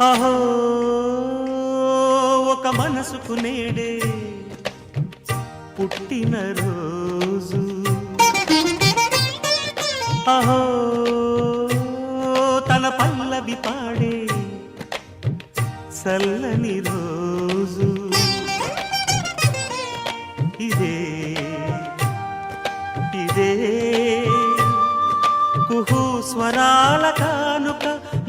అహో ఒక మనసుకు నేడే పుట్టిన రోజు. అహో తన పల్లవి పాడే చల్లని రోజు. ఇదే ఇదే కుహు స్వరాల కానుక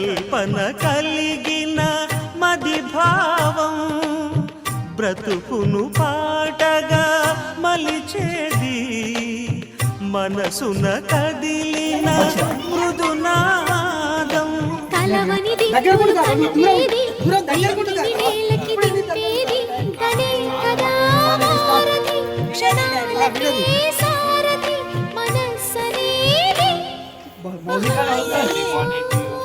కల్పన కలిగిన మది భావం బ్రతుకును పాటగా మలిచేది మనసున కదిలిన మృదునాదం. కలవనిది సారథి, మనస్సనేది.